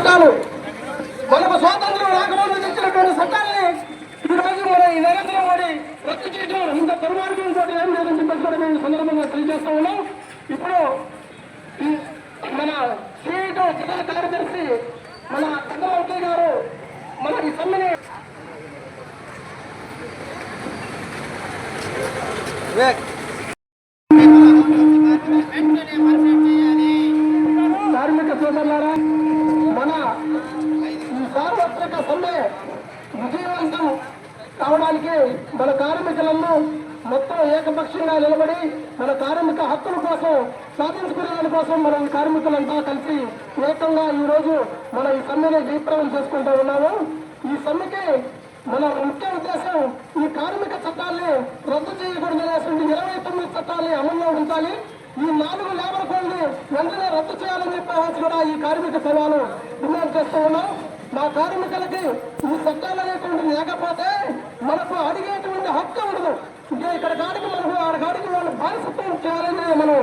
చట్టాలు మనకు స్వాతంత్రం రాకముందు తెచ్చినటువంటి చట్టాలని ఈరోజు మన ఈ నరేంద్ర మోడీ రద్దు చేయడం ఇంత దుర్మార్గంతో ఏం లేదని చెప్పేసి కూడా మేము సందర్భంగా తెలియజేస్తా ఉన్నాం. ఇప్పుడు మన సిఐటి జిల్లా కార్యదర్శి మన చంద్రబాబు గారు మన ఈ సమ్మెని వివేక్ సోదరులారా మన ఈ సార్వత్రిక సమ్మె విజయవంతం కావడానికి మన కార్మికులను మొత్తం ఏకపక్షంగా నిలబడి మన కార్మిక హక్కుల కోసం సాధించుకునే కోసం మనం కార్మికులంతా కలిసి ఏకంగా ఈ రోజు మన ఈ సమ్మెని జయప్రదం చేసుకుంటూ ఉన్నాము. ఈ సమ్మెకి మన ముఖ్య ఉద్దేశం ఈ కార్మిక చట్టాన్ని రద్దు చేయకూడదనేటువంటి ఇరవై తొమ్మిది చట్టాన్ని అమల్లో ఉంచాలి. ఈ నాలుగు లేబర్ కోడ్ని వెంటనే రద్దు చేయాలని చెప్పేసి కూడా ఈ కార్మిక సంఘాలు డిమాండ్ చేస్తూ ఉన్నాం. మా కార్మికులకి ఈ చట్టాలు అనేటువంటి లేకపోతే మనకు అడిగేటువంటి హక్కు ఉండదు. ఇంకా ఇక్కడ కాడికి మనం ఆడ కాడికి వాళ్ళు బానిసత్వం చేయాలని మనం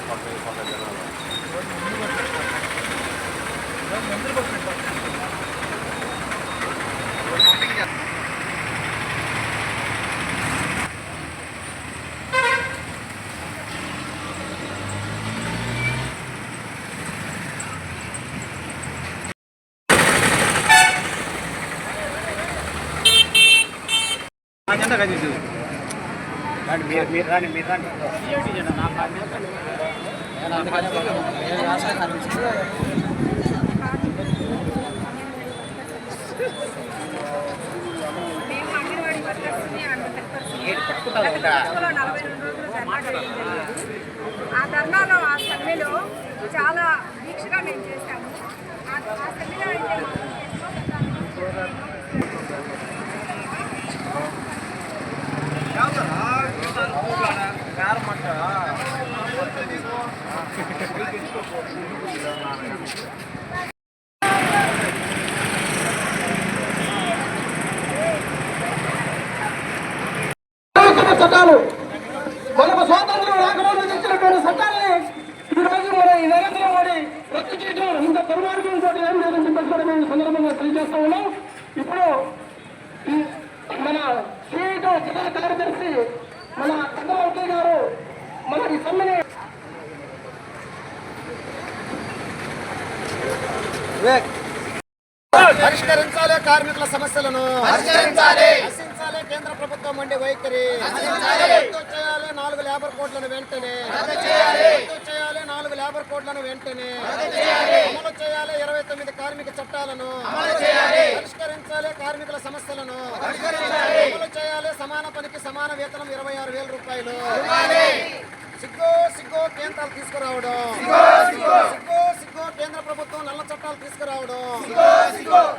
మేము అంగన్వాడీ వర్కర్స్ని అండ్ హెల్పర్స్ని గత ప్రభుత్వంలో నలభై రెండు రోజులు ధర్నా జరిగింది. ఆ ధర్నాలో ఆ సమ్మెలో చాలా దీక్షగా మేము చేశాము ఆ ఆ సమ్మెలో అయితే మాకు ఎన్నో కార్మిక చట్టాలు. మనకు స్వాతంత్రం రాకముందు తెచ్చినటువంటి చట్టాలని ఈ రోజు మన ఈ నరేంద్ర మోడీ రద్దు చేయడం ఇంత దుర్మార్గంతో ఏం లేదని చెప్పేసి కూడా మేము సందర్భంగా తెలియజేస్తా ఉన్నాం. ఇప్పుడు ఈ మన సిఐటి జిల్లా కార్యదర్శి మన చంద్రబాబు గారు మన ఈ సమ్మెని పరిష్కరించాలి కార్మికుల సమస్యలను. పరిష్కరించాలి. నశించాలి కేంద్ర ప్రభుత్వం ఉండే వైఖరి రద్దు చేయాలి నాలుగు లేబర్ కోడ్లను వెంటనే రద్దు చేయాలి నాలుగు లేబర్ కోడ్లను వెంటనే అమలు చేయాలి ఇరవై తొమ్మిది కార్మిక చట్టాలను పరిష్కరించాలి కార్మికుల సమస్యలను అమలు చేయాలి. సమాన పనికి సమాన వేతనం ఇరవై ఆరు వేల రూపాయలు. సిగ్గు సిగ్గు కేంద్రాలు తీసుకురావడం. సిగ్గు సిగ్గు. కేంద్ర ప్రభుత్వం నల్ల చట్టాలు తీసుకురావడం.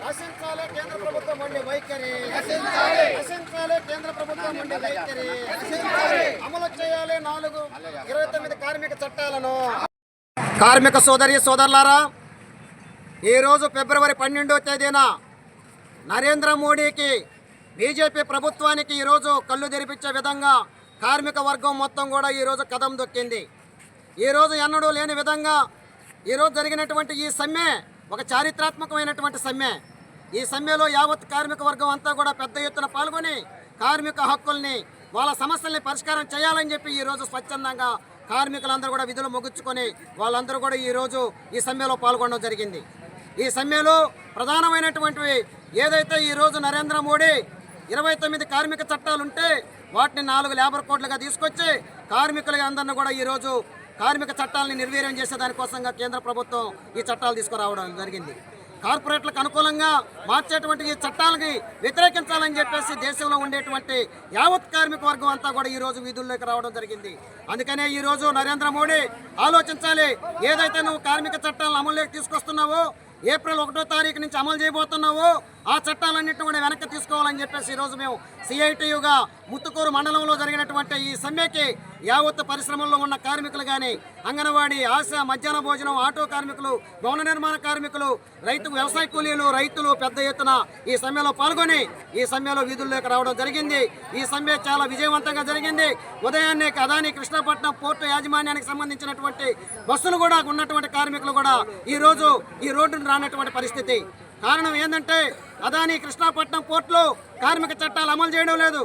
నశించాలి కేంద్ర ప్రభుత్వం ఉండే వైఖరి. నశించాలి. కేంద్ర ప్రభుత్వం ఉండే వైఖరి. అమలు చేయాలి నాలుగు ఇరవై తొమ్మిది కార్మిక చట్టాలను. కార్మిక సోదరి సోదరులారా ఈరోజు ఫిబ్రవరి పన్నెండో తేదీన నరేంద్ర మోడీకి బీజేపీ ప్రభుత్వానికి ఈరోజు కళ్ళు తెరిపించే విధంగా కార్మిక వర్గం మొత్తం కూడా ఈరోజు కథం దొక్కింది. ఈరోజు ఎన్నడూ లేని విధంగా ఈరోజు జరిగినటువంటి ఈ సమ్మె ఒక చారిత్రాత్మకమైనటువంటి సమ్మె. ఈ సమ్మెలో యావత్ కార్మిక వర్గం అంతా కూడా పెద్ద ఎత్తున పాల్గొని కార్మిక హక్కుల్ని వాళ్ళ సమస్యల్ని పరిష్కారం చేయాలని చెప్పి ఈరోజు స్వచ్ఛందంగా కార్మికులందరూ కూడా విధులు ముగించుకొని వాళ్ళందరూ కూడా ఈరోజు ఈ సమ్మెలో పాల్గొనడం జరిగింది. ఈ సమ్మెలో ప్రధానమైనటువంటివి ఏదైతే ఈరోజు నరేంద్ర మోడీ ఇరవై తొమ్మిది కార్మిక చట్టాలు ఉంటే వాటిని నాలుగు లేబర్ కోడ్లుగా తీసుకొచ్చి కార్మికులుగా అందరిని కూడా ఈరోజు కార్మిక చట్టాలని నిర్వీర్యం చేసే దానికోసంగా కేంద్ర ప్రభుత్వం ఈ చట్టాలు తీసుకురావడం జరిగింది. కార్పొరేట్లకు అనుకూలంగా మార్చేటువంటి ఈ చట్టాలకి వ్యతిరేకించాలని చెప్పేసి దేశంలో ఉండేటువంటి యావత్ కార్మిక వర్గం అంతా కూడా ఈ రోజు వీధుల్లోకి రావడం జరిగింది. అందుకనే ఈ రోజు నరేంద్ర మోడీ ఆలోచించాలి. ఏదైతే నువ్వు కార్మిక చట్టాలను అమలులోకి తీసుకొస్తున్నావో ఏప్రిల్ ఒకటో తారీఖు నుంచి అమలు చేయబోతున్నావు. ఆ చట్టాలన్నింటినీ కూడా వెనక్కి తీసుకోవాలని చెప్పేసి ఈరోజు మేము సిఐటియుగా ముత్తుకూరు మండలంలో జరిగినటువంటి ఈ సమ్మెకి యావత్ పరిశ్రమల్లో ఉన్న కార్మికులు కానీ అంగన్వాడీ ఆశ మధ్యాహ్న భోజనం ఆటో కార్మికులు భవన నిర్మాణ కార్మికులు రైతు వ్యవసాయ కూలీలు రైతులు పెద్ద ఎత్తున ఈ సమ్మెలో పాల్గొని ఈ సమ్మెలో వీధుల్లోకి రావడం జరిగింది. ఈ సమ్మె చాలా విజయవంతంగా జరిగింది. ఉదయాన్నే అదాని కృష్ణపట్నం పోర్టు యాజమాన్యానికి సంబంధించినటువంటి బస్సులు కూడా ఉన్నటువంటి కార్మికులు కూడా ఈ రోజు ఈ రోడ్డును రానటువంటి పరిస్థితి. కారణం ఏంటంటే అదాని కృష్ణాపట్నం పోర్టులో కార్మిక చట్టాలు అమలు చేయడం లేదు.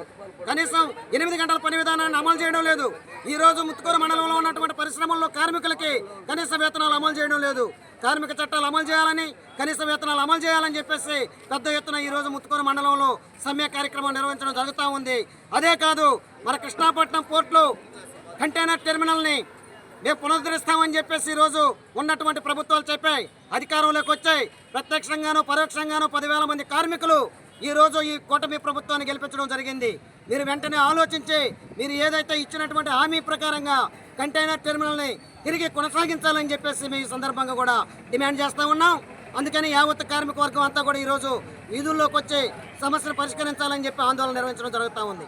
కనీసం ఎనిమిది గంటల పని విధానాన్ని అమలు చేయడం లేదు. ఈ రోజు ముత్తుకూరు మండలంలో ఉన్నటువంటి పరిశ్రమల్లో కార్మికులకి కనీస వేతనాలు అమలు చేయడం లేదు. కార్మిక చట్టాలు అమలు చేయాలని కనీస వేతనాలు అమలు చేయాలని చెప్పేసి పెద్ద ఎత్తున ఈ రోజు ముత్తుకూరు మండలంలో సమ్మె కార్యక్రమం నిర్వహించడం జరుగుతూ ఉంది. అదే కాదు మన కృష్ణాపట్నం పోర్టులో కంటైనర్ టెర్మినల్ని మేము పునరుద్ధరిస్తామని చెప్పేసి ఈరోజు ఉన్నటువంటి ప్రభుత్వాలు చెప్పాయి. అధికారంలోకి వచ్చాయి. ప్రత్యక్షంగాను పరోక్షంగాను పదివేల మంది కార్మికులు ఈ రోజు ఈ కూటమి ప్రభుత్వాన్ని గెలిపించడం జరిగింది. మీరు వెంటనే ఆలోచించి మీరు ఏదైతే ఇచ్చినటువంటి హామీ ప్రకారంగా కంటైనర్ టెర్మినల్ని తిరిగి కొనసాగించాలని చెప్పేసి మేము ఈ సందర్భంగా కూడా డిమాండ్ చేస్తూ ఉన్నాం. అందుకని యావత్ కార్మిక వర్గం అంతా కూడా ఈరోజు వీధుల్లోకి వచ్చి సమస్యను పరిష్కరించాలని చెప్పి ఆందోళన నిర్వహించడం జరుగుతూ ఉంది.